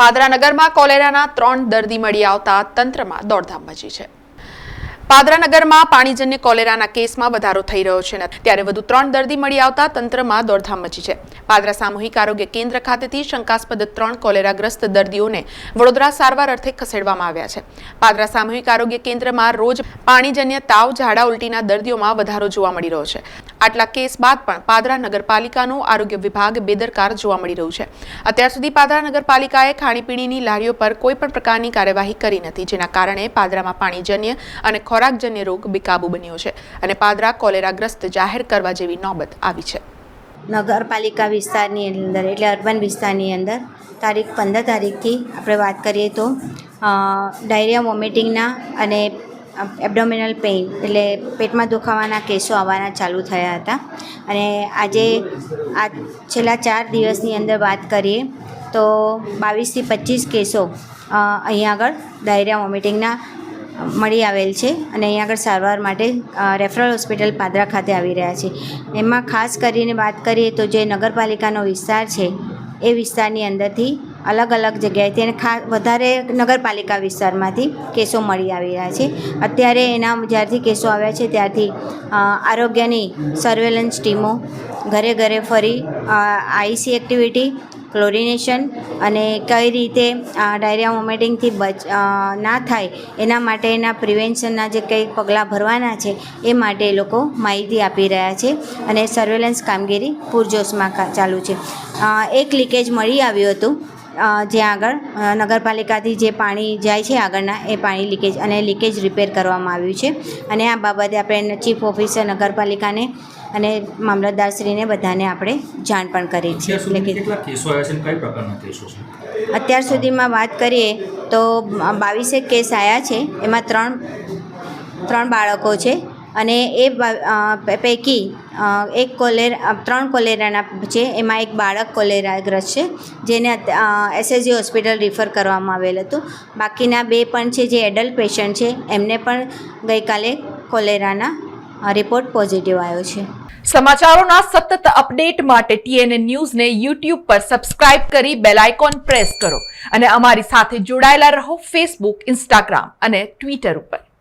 પાદરાનગરમાં કોલેરાના ત્રણ દર્દી મળી આવતા તંત્રમાં દોડધામ મચી છે. પાદરાનગરમાં પાણીજન્ય કોલેરાના કેસમાં વધારો થઈ રહ્યો છે ત્યારે વધુ ત્રણ દર્દી મળી આવતા તંત્રમાં દોડધામ મચી છે. પાદરા સામૂહિક આરોગ્ય કેન્દ્ર ખાતેથી શંકાસ્પદ ત્રણ કોલેરાગ્રસ્ત દર્દીઓને વડોદરા સારવાર અર્થે ખસેડવામાં આવ્યા છે. પાદરા સામૂહિક આરોગ્ય કેન્દ્રમાં રોજ પાણીજન્ય તાવ, ઝાડા, ઉલટીના દર્દીઓમાં વધારો જોવા મળી રહ્યો છે. આટલા કેસ બાદ પણ પાદરા નગરપાલિકાનું આરોગ્ય વિભાગ બેદરકાર જોવા મળી રહ્યું છે. અત્યાર સુધી પાદરા નગરપાલિકાએ ખાણીપીણીની લારીઓ પર કોઈ પણ પ્રકારની કાર્યવાહી કરી નથી, જેના કારણે પાદરામાં પાણીજન્ય અને ખોરાકજન્ય રોગ બેકાબુ બન્યો છે અને પાદરા કોલેરાગ્રસ્ત જાહેર કરવા જેવી નોબત આવી છે. નગરપાલિકા વિસ્તારની અંદર, એટલે અર્બન વિસ્તારની અંદર, તારીખ પંદર તારીખથી આપણે વાત કરીએ તો ડાયરિયા વોમિટિંગના અને એબડોમિનલ પેઇન એટલે પેટમાં દુખાવાના કેસો આવવાના ચાલુ થયા હતા. અને આજે આ છેલ્લા ચાર દિવસની અંદર વાત કરીએ, તો બાવીસથી પચીસ કેસો અહીંયા આગળ ડાયરિયા વોમિટિંગના મળી આવેલ છે. અને અહીંયા આગળ સારવાર માટે રેફરલ હોસ્પિટલ પાદરા ખાતે આવી રહ્યા છે. એમાં ખાસ કરીને વાત કરીએ તો જે નગરપાલિકાનો વિસ્તાર છે, એ વિસ્તારની અંદરથી અલગ અલગ જગ્યાએથી અને ખાસ વધારે નગરપાલિકા વિસ્તારમાંથી કેસો મળી આવી રહ્યા છે. અત્યારે એના જ્યારથી કેસો આવ્યા છે, ત્યારથી આરોગ્યની સર્વેલન્સ ટીમો ઘરે ઘરે ફરી આઈસી એક્ટિવિટી ક્લોરિનેશન અને કઈ રીતે ડાયરિયા વોમિટિંગથી બચ ના થાય એના માટેના પ્રિવેન્શનના જે કંઈ પગલાં ભરવાના છે એ માટે એ લોકો માહિતી આપી રહ્યા છે અને સર્વેલન્સ કામગીરી પૂરજોશમાં ચાલુ છે. એક લીકેજ મળી આવ્યું હતું જ્યાં આગળ નગરપાલિકાથી જે પાણી જાય છે આગળના એ પાણી લીકેજ અને લીકેજ રિપેર કરવામાં આવ્યું છે. અને આ બાબતે આપણે ચીફ ઓફિસર નગરપાલિકાને અને મામલતદારશ્રીને બધાને આપણે જાણ પણ કરી છે. એટલે કે અત્યાર સુધીમાં વાત કરીએ તો બાવીસેક કેસ આવ્યા છે. એમાં ત્રણ ત્રણ બાળકો છે. અને એ પૈકી એક કોલેર ત્રણ કોલેરાના છે એમાં એક બાળક કોલેરાગ્રસ્ત છે, જેને એસએસજી હોસ્પિટલ રિફર કરવામાં આવેલ હતું. બાકીના બે પણ છે જે એડલ્ટ પેશન્ટ છે, એમને પણ ગઈકાલે કોલેરાના રિપોર્ટ પોઝિટિવ આવ્યો છે. સમાચારોના સતત અપડેટ માટે ટીએનએ ન્યૂઝને યુટ્યુબ પર સબસ્ક્રાઇબ કરી બેલ આઇકોન પ્રેસ કરો. અને અમારી સાથે જોડાયેલા રહો ફેસબુક, ઇન્સ્ટાગ્રામ અને ટ્વિટર ઉપર.